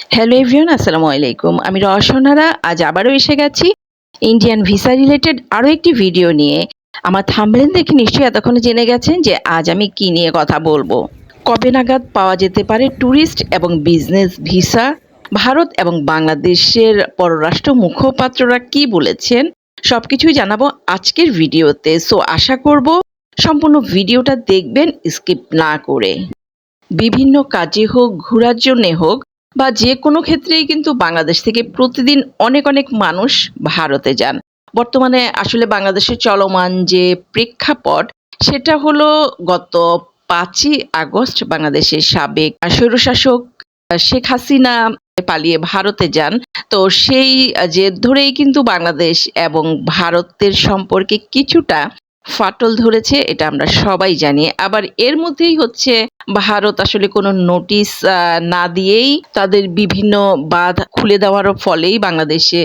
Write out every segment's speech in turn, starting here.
Hello everyone আসসালামু আলাইকুম। আমি রসনারা আজ আবারও এসে গেছি ইন্ডিয়ান ভিসা রিলেটেড আরও একটি ভিডিও নিয়ে। আমার থাম্বনেল দেখে নিশ্চয়ই এতক্ষণে জেনে গেছেন যে আজ আমি কি নিয়ে কথা বলব। কবে নাগাদ পাওয়া যেতে পারে ট্যুরিস্ট এবং বিজনেস ভিসা ভারত এবং বাংলাদেশের পররাষ্ট্র মুখপাত্ররা কি বলেছেন? সব কিছুই জানাব আজকের ভিডিওতে। সো আশা করব সম্পূর্ণ ভিডিওটা দেখবেন স্কিপ না করে। বিভিন্ন কাজে হোক, ঘোরার জন্যে হোক বা যে কোনো ক্ষেত্রেই কিন্তু বাংলাদেশ থেকে প্রতিদিন অনেক অনেক মানুষ ভারতে যান। বর্তমানে আসলে বাংলাদেশের চলমান যে প্রেক্ষাপট, সেটা হলো গত পাঁচই আগস্ট বাংলাদেশের সাবেক স্বৈরশাসক শেখ হাসিনা পালিয়ে ভারতে যান। তো সেই জেদ ধরেই কিন্তু বাংলাদেশ এবং ভারতের সম্পর্কে কিছুটা ফাটল ধরেছে, এটা আমরা সবাই জানি। আবার এর মধ্যেই হচ্ছে ভারত আসলে কোনো নোটিশ না দিয়েই তাদের বিভিন্ন বাঁধ খুলে দেওয়ার ফলেই বাংলাদেশে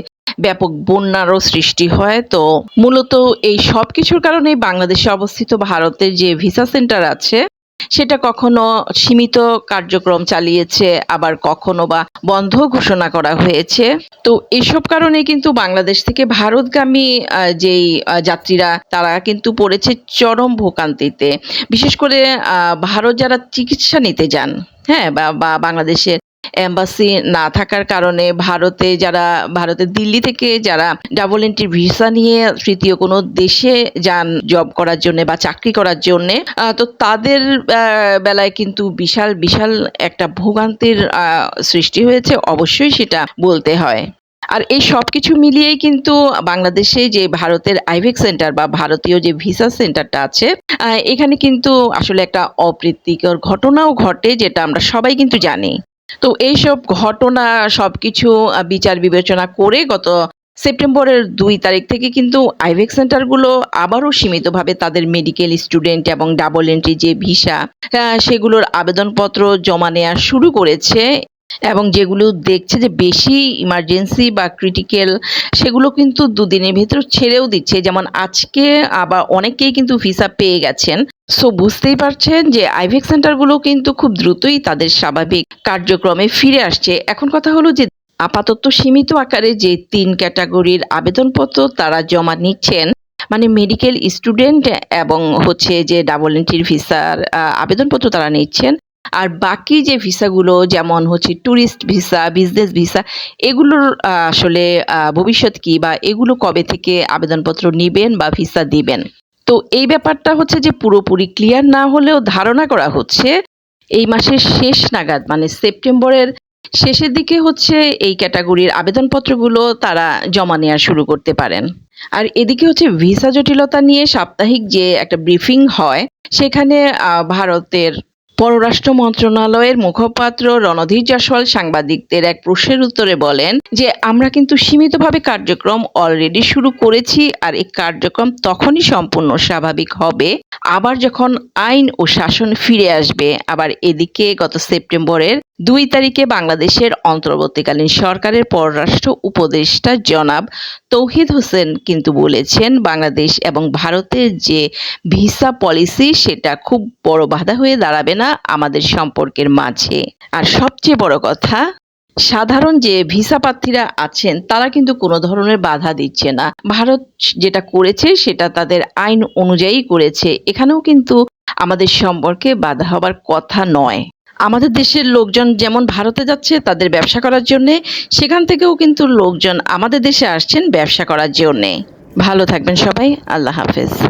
ব্যাপক বন্যারও সৃষ্টি হয়। তো মূলত এই সব কিছুর কারণেই বাংলাদেশে অবস্থিত ভারতের যে ভিসা সেন্টার আছে সেটা কখনো সীমিত কার্যক্রম চালিয়েছে, আবার কখনো বা বন্ধ ঘোষণা করা হয়েছে। তো এসব কারণে কিন্তু বাংলাদেশ থেকে ভারতগামী যেই যাত্রীরা, তারা কিন্তু পড়েছে চরম ভোগান্তিতে বিশেষ করে ভারত যারা চিকিৎসা নিতে যান হ্যাঁ বা বাংলাদেশের এম্বাসি না থাকার কারণে ভারতে যারা, ভারতের দিল্লি থেকে যারা ডাবল এন্ট্রি ভিসা নিয়ে তৃতীয় কোনো দেশে যান জব করার জন্য বা চাকরি করার জন্য তো তাদের বেলায় কিন্তু বিশাল বিশাল একটা ভোগান্তির সৃষ্টি হয়েছে। অবশ্যই সেটা বলতে হয়। আর এই সব কিছু মিলিয়েই কিন্তু বাংলাদেশে যে ভারতের আইভেক সেন্টার বা ভারতীয় যে ভিসা সেন্টারটা আছে এখানে কিন্তু আসলে একটা অপ্রীতিকর ঘটনাও ঘটে, যেটা আমরা সবাই কিন্তু জানি। তো এইসব ঘটনা সব কিছু বিচার বিবেচনা করে গত সেপ্টেম্বরের দুই তারিখ থেকে কিন্তু আইভেক সেন্টারগুলো আবারও সীমিতভাবে তাদের মেডিকেল স্টুডেন্ট এবং ডাবল এন্ট্রি যে ভিসা সেগুলোর আবেদনপত্র জমা নেওয়া শুরু করেছে। এবং যেগুলো দেখছে যে বেশি ইমার্জেন্সি বা ক্রিটিক্যাল সেগুলো কিন্তু দুদিনের ভেতর ছেড়েও দিচ্ছে। যেমন আজকে আবার অনেকেই কিন্তু ভিসা পেয়ে গেছেন। সো বুঝতেই পারছেন যে আইভেক সেন্টারগুলো কিন্তু খুব দ্রুতই তাদের স্বাভাবিক কার্যক্রমে ফিরে আসছে। এখন কথা হলো যে আপাতত সীমিত আকারে যে তিন ক্যাটাগরির আবেদনপত্র তারা জমা নিচ্ছেন মানে মেডিকেল স্টুডেন্ট এবং হচ্ছে যে ডাবল এন্ট্রির ভিসার আবেদনপত্র তারা নিচ্ছেন আর বাকি যে ভিসাগুলো, যেমন হচ্ছে ট্যুরিস্ট ভিসা বিজনেস ভিসা এগুলোর আসলে ভবিষ্যৎ কি বা এগুলো কবে থেকে আবেদনপত্র নিবেন বা ভিসা দিবেন? তো এই ব্যাপারটা হচ্ছে যে পুরোপুরি ক্লিয়ার না হলেও ধারণা করা হচ্ছে, এই মাসের শেষ নাগাদ মানে সেপ্টেম্বরের শেষের দিকে হচ্ছে এই ক্যাটাগরির আবেদনপত্রগুলো তারা জমা নেওয়া শুরু করতে পারেন। আর এদিকে হচ্ছে ভিসা জটিলতা নিয়ে সাপ্তাহিক যে একটা ব্রিফিং হয়, সেখানে ভারতের পররাষ্ট্র মন্ত্রণালয়ের মুখপাত্র রণধীর জয়সওয়াল সাংবাদিকদের এক প্রশ্নের উত্তরে বলেন যে, আমরা কিন্তু সীমিতভাবে কার্যক্রম অলরেডি শুরু করেছি আর এই কার্যক্রম তখনই সম্পূর্ণ স্বাভাবিক হবে আবার যখন আইন ও শাসন ফিরে আসবে, আবার এদিকে গত সেপ্টেম্বরের দুই তারিখে বাংলাদেশের অন্তর্বর্তীকালীন সরকারের পররাষ্ট্র উপদেষ্টা জনাব তৌহিদ হোসেন কিন্তু বলেছেন, বাংলাদেশ এবং ভারতের যে ভিসা পলিসি, সেটা খুব বড় বাধা হয়ে দাঁড়াবে না আমাদের সম্পর্কের মাঝে। আর সবচেয়ে বড় কথা সাধারণ যে ভিসা প্রার্থীরা আছেন, তারা কিন্তু কোনো ধরনের বাধা দিচ্ছে না। ভারত যেটা করেছে, সেটা তাদের আইন অনুযায়ী করেছে। এখানেও কিন্তু আমাদের সম্পর্কে বাধা হবার কথা নয়। আমাদের দেশের লোকজন যেমন ভারতে যাচ্ছে, তাদের ব্যবসা করার জন্যে, সেখান থেকেও কিন্তু লোকজন আমাদের দেশে আসছেন ব্যবসা করার জন্যে। ভালো থাকবেন সবাই, আল্লাহ হাফেজ।